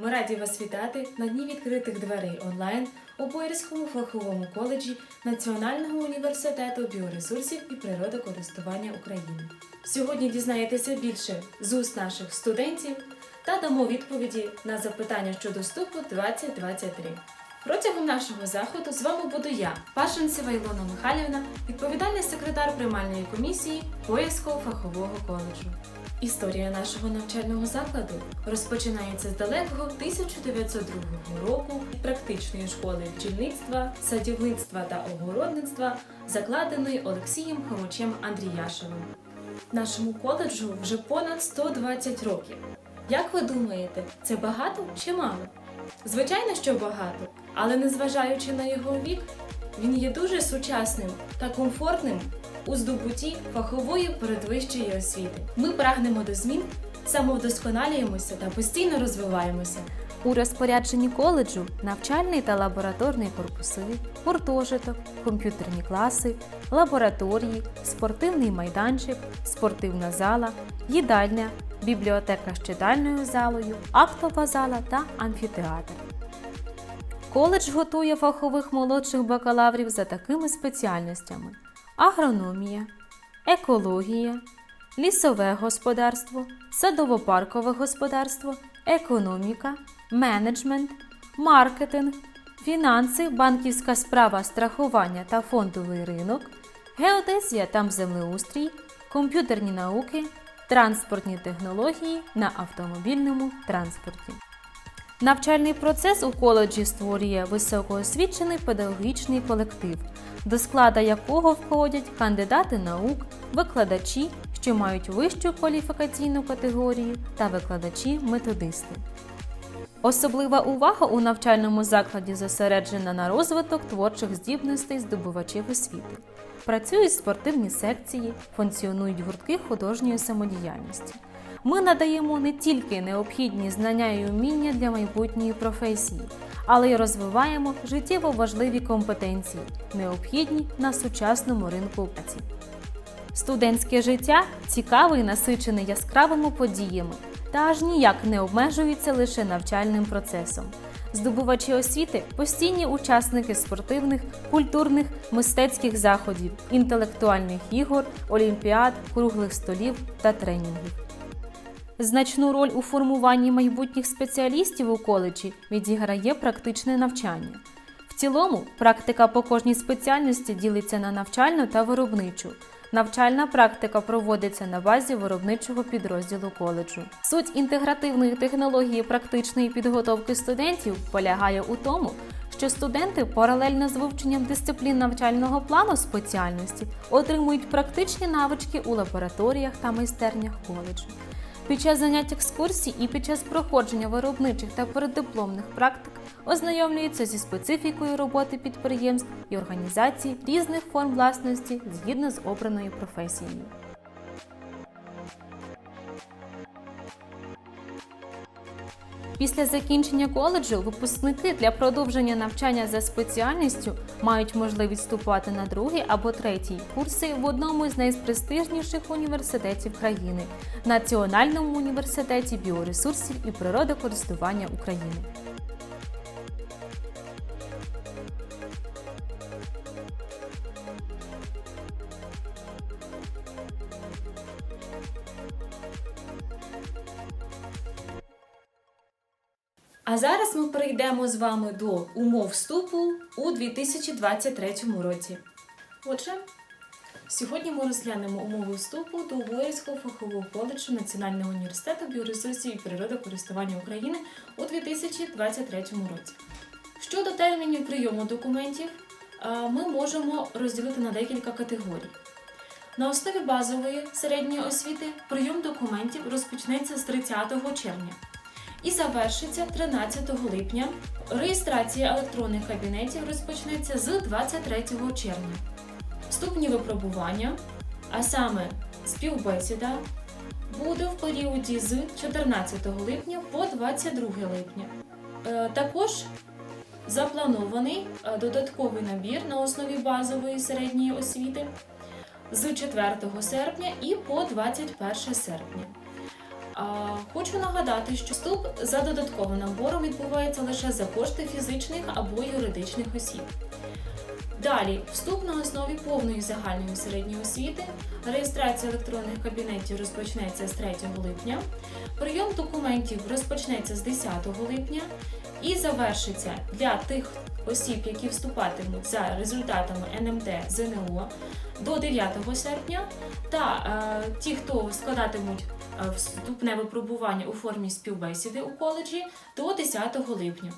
Ми раді вас вітати на дні відкритих дверей онлайн у Боярському фаховому коледжі Національного університету біоресурсів і природокористування України. Сьогодні дізнаєтеся більше з уст наших студентів та дамо відповіді на запитання щодо вступу 2023. Протягом нашого заходу з вами буду я, Пашинцева Ілона Михайлівна, відповідальний секретар приймальної комісії Боярського фахового коледжу. Історія нашого навчального закладу розпочинається з далекого 1902 року практичної школи бджільництва, садівництва та огородництва, закладеної Олексієм Хомичем Андріяшевим. Нашому коледжу вже понад 120 років. Як ви думаєте, це багато чи мало? Звичайно, що багато, але незважаючи на його вік, він є дуже сучасним та комфортним у здобутті фахової передвищої освіти. Ми прагнемо до змін, самовдосконалюємося та постійно розвиваємося. У розпорядженні коледжу навчальний та лабораторний корпуси, гуртожиток, комп'ютерні класи, лабораторії, спортивний майданчик, спортивна зала, їдальня, бібліотека з читальною залою, актова зала та амфітеатр. Коледж готує фахових молодших бакалаврів за такими спеціальностями: агрономія, екологія, лісове господарство, садово-паркове господарство, економіка, менеджмент, маркетинг, фінанси, банківська справа, страхування та фондовий ринок, геодезія та землеустрій, комп'ютерні науки, транспортні технології на автомобільному транспорті. Навчальний процес у коледжі створює високоосвічений педагогічний колектив, до складу якого входять кандидати наук, викладачі, що мають вищу кваліфікаційну категорію, та викладачі-методисти. Особлива увага у навчальному закладі зосереджена на розвиток творчих здібностей здобувачів освіти. Працюють спортивні секції, функціонують гуртки художньої самодіяльності. Ми надаємо не тільки необхідні знання і уміння для майбутньої професії, але й розвиваємо життєво важливі компетенції, необхідні на сучасному ринку праці. Студентське життя цікаве і насичене яскравими подіями та аж ніяк не обмежується лише навчальним процесом. Здобувачі освіти постійні учасники спортивних, культурних, мистецьких заходів, інтелектуальних ігор, олімпіад, круглих столів та тренінгів. Значну роль у формуванні майбутніх спеціалістів у коледжі відіграє практичне навчання. В цілому, практика по кожній спеціальності ділиться на навчальну та виробничу. Навчальна практика проводиться на базі виробничого підрозділу коледжу. Суть інтегративної технології практичної підготовки студентів полягає у тому, що студенти паралельно з вивченням дисциплін навчального плану спеціальності отримують практичні навички у лабораторіях та майстернях коледжу. Під час занять екскурсій і під час проходження виробничих та переддипломних практик ознайомлюються зі специфікою роботи підприємств і організацій різних форм власності згідно з обраною професією. Після закінчення коледжу випускники для продовження навчання за спеціальністю мають можливість вступати на другий або третій курси в одному з найпрестижніших університетів країни Національному університеті біоресурсів і природокористування України. А зараз ми перейдемо з вами до умов вступу у 2023 році. Отже, сьогодні ми розглянемо умови вступу до Боярського фахового коледжу Національного університету біоресурсів і природокористування України у 2023 році. Щодо термінів прийому документів, ми можемо розділити на декілька категорій. На основі базової середньої освіти прийом документів розпочнеться з 30 червня і завершиться 13 липня. Реєстрація електронних кабінетів розпочнеться з 23 червня. Вступні випробування, а саме співбесіда, буде в періоді з 14 липня по 22 липня. Е, Також запланований е, додатковий набір на основі базової середньої освіти з 4 серпня і по 21 серпня. Хочу нагадати, що вступ за додатковим набором відбувається лише за кошти фізичних або юридичних осіб. Далі, вступ на основі повної загальної середньої освіти. Реєстрація електронних кабінетів розпочнеться з 3 липня. Прийом документів розпочнеться з 10 липня і завершиться для тих осіб, які вступатимуть за результатами НМТ ЗНО до 9 серпня, та е, ті, хто складатимуть вступне випробування у формі співбесіди у коледжі до 10 липня.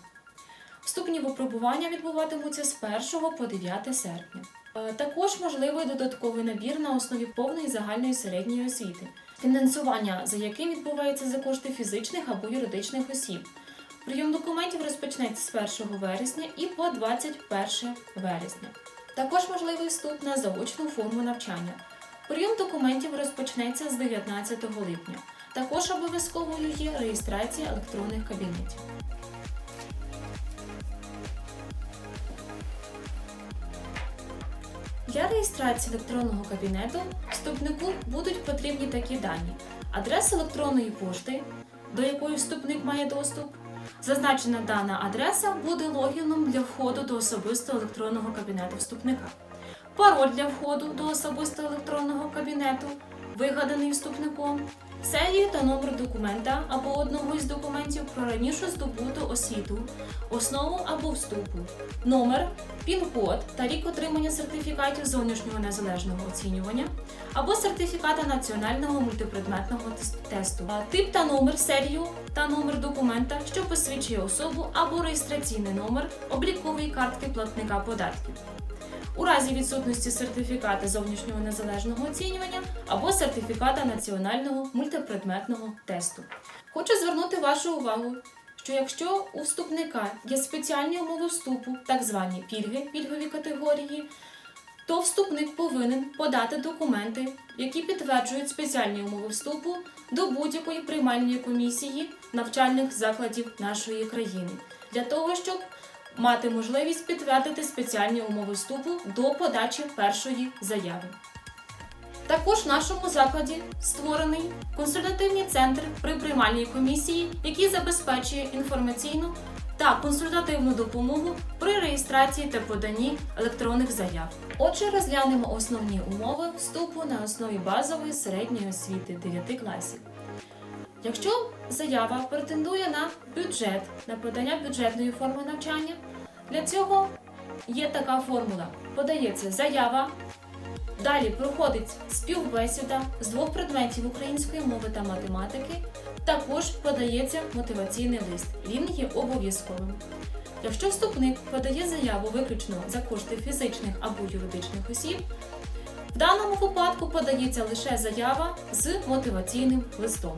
Вступні випробування відбуватимуться з 1 по 9 серпня. Е, Також можливий додатковий набір на основі повної загальної середньої освіти, фінансування за яким відбувається за кошти фізичних або юридичних осіб. Прийом документів розпочнеться з 1 вересня і по 21 вересня. Також можливий вступ на заочну форму навчання. Прийом документів розпочнеться з 19 липня. Також обов'язковою є реєстрація електронних кабінетів. Для реєстрації електронного кабінету вступнику будуть потрібні такі дані: адреса електронної пошти, до якої вступник має доступ. Зазначена дана адреса буде логіном для входу до особистого електронного кабінету вступника. Пароль для входу до особистого електронного кабінету, вигаданий вступником, серію та номер документа або одного із документів про раніше здобуту освіту, основу або вступу, номер, пін-код та рік отримання сертифікатів зовнішнього незалежного оцінювання або сертифіката національного мультипредметного тесту, тип та номер серію та номер документа, що посвідчує особу або реєстраційний номер облікової картки платника податків. У разі відсутності сертифіката зовнішнього незалежного оцінювання або сертифіката національного мультипредметного тесту. Хочу звернути вашу увагу, що якщо у вступника є спеціальні умови вступу, так звані пільги, пільгові категорії, то вступник повинен подати документи, які підтверджують спеціальні умови вступу до будь-якої приймальної комісії навчальних закладів нашої країни для того, щоб мати можливість підтвердити спеціальні умови вступу до подачі першої заяви. Також в нашому закладі створений консультативний центр при приймальній комісії, який забезпечує інформаційну та консультативну допомогу при реєстрації та поданні електронних заяв. Отже, розглянемо основні умови вступу на основі базової середньої освіти 9 класів. Якщо заява претендує на бюджет, на подання бюджетної форми навчання, для цього є така формула: подається заява, далі проходить співбесіда з двох предметів української мови та математики, також подається мотиваційний лист. Він є обов'язковим. Якщо вступник подає заяву виключно за кошти фізичних або юридичних осіб, в даному випадку подається лише заява з мотиваційним листом.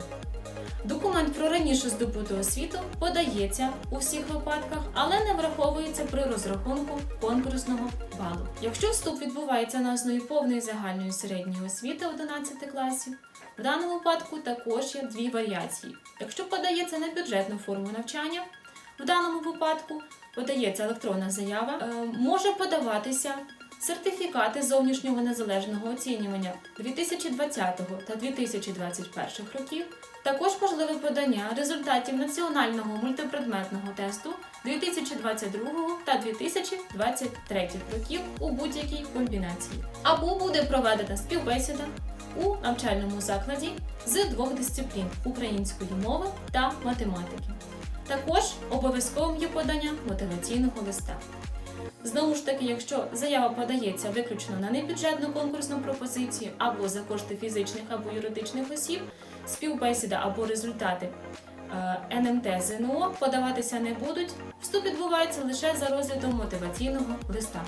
Документ про раніше здобуту освіту подається у всіх випадках, але не враховується при розрахунку конкурсного балу. Якщо вступ відбувається на основі повної загальної середньої освіти 11 класів, в даному випадку також є дві варіації. Якщо подається на бюджетну форму навчання, в даному випадку подається електронна заява, е, може подаватися сертифікати зовнішнього незалежного оцінювання 2020 та 2021 років. Також можливе подання результатів національного мультипредметного тесту 2022 та 2023 років у будь-якій комбінації. Або буде проведена співбесіда у навчальному закладі з двох дисциплін української мови та математики. Також обов'язковим є подання мотиваційного листа. Знову ж таки, якщо заява подається виключно на небюджетну конкурсну пропозицію або за кошти фізичних або юридичних осіб, співбесіда або результати е, НМТ ЗНО подаватися не будуть. Вступ відбувається лише за розглядом мотиваційного листа.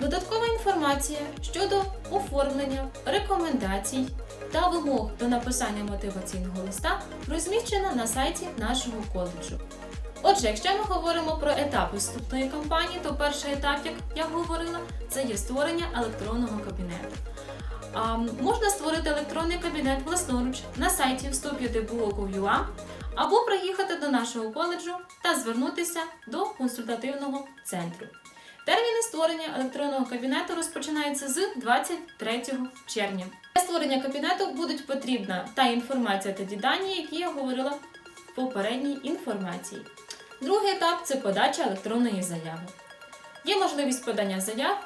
Додаткова інформація щодо оформлення, рекомендацій та вимог до написання мотиваційного листа розміщена на сайті нашого коледжу. Отже, якщо ми говоримо про етапи вступної кампанії, то перший етап, як я говорила, це є створення електронного кабінету. А, можна створити електронний кабінет власноруч на сайті вступ'я.дбу.ua або приїхати до нашого коледжу та звернутися до консультативного центру. Терміни створення електронного кабінету розпочинаються з 23 червня. Для створення кабінету будуть потрібна та інформація та дані, які я говорила в попередній інформації. Другий етап це подача електронної заяви. Є можливість подання заяв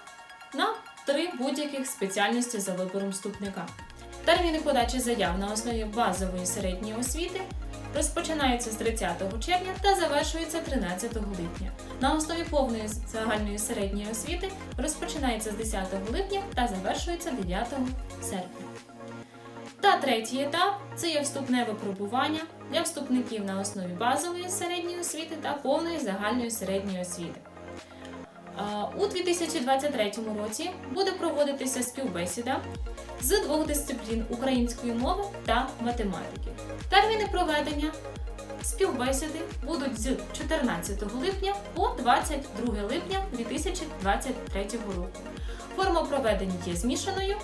на три будь-яких спеціальності за вибором вступника. Терміни подачі заяв на основі базової середньої освіти розпочинаються з 30 червня та завершуються 13 липня. На основі повної загальної середньої освіти розпочинається з 10 липня та завершується 9 серпня. Та третій етап це є вступне випробування для вступників на основі базової середньої освіти та повної загальної середньої освіти. У 2023 році буде проводитися співбесіда з двох дисциплін української мови та математики. Терміни проведення співбесіди будуть з 14 липня по 22 липня 2023 року. Форма проведення є змішаною.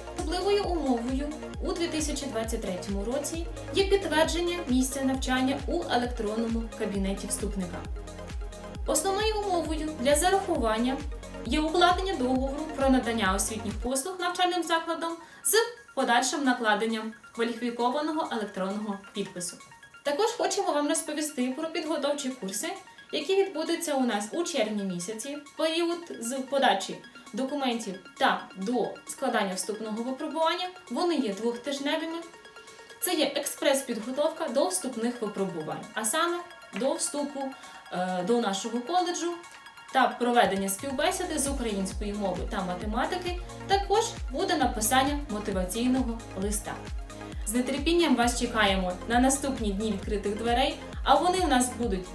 Важливою умовою у 2023 році є підтвердження місця навчання у електронному кабінеті вступника. Основною умовою для зарахування є укладення договору про надання освітніх послуг навчальним закладом з подальшим накладенням кваліфікованого електронного підпису. Також хочемо вам розповісти про підготовчі курси, які відбудуться у нас у червні місяці, період з подачі документів та до складання вступного випробування. Вони є двохтижневими. Це є експрес-підготовка до вступних випробувань, а саме до вступу е, до нашого коледжу та проведення співбесіди з української мови та математики. Також буде написання мотиваційного листа. З нетерпінням вас чекаємо на наступні дні відкритих дверей, а вони у нас будуть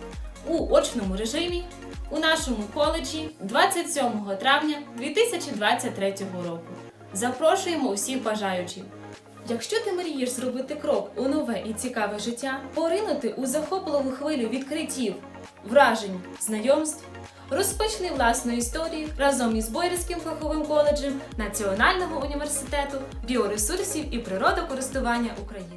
у очному режимі у нашому коледжі 27 травня 2023 року. Запрошуємо усіх бажаючих. Якщо ти мрієш зробити крок у нове і цікаве життя, поринути у захопливу хвилю відкриттів, вражень, знайомств, розпочни власну історію разом із Бойерським фаховим коледжем Національного університету біоресурсів і природокористування України.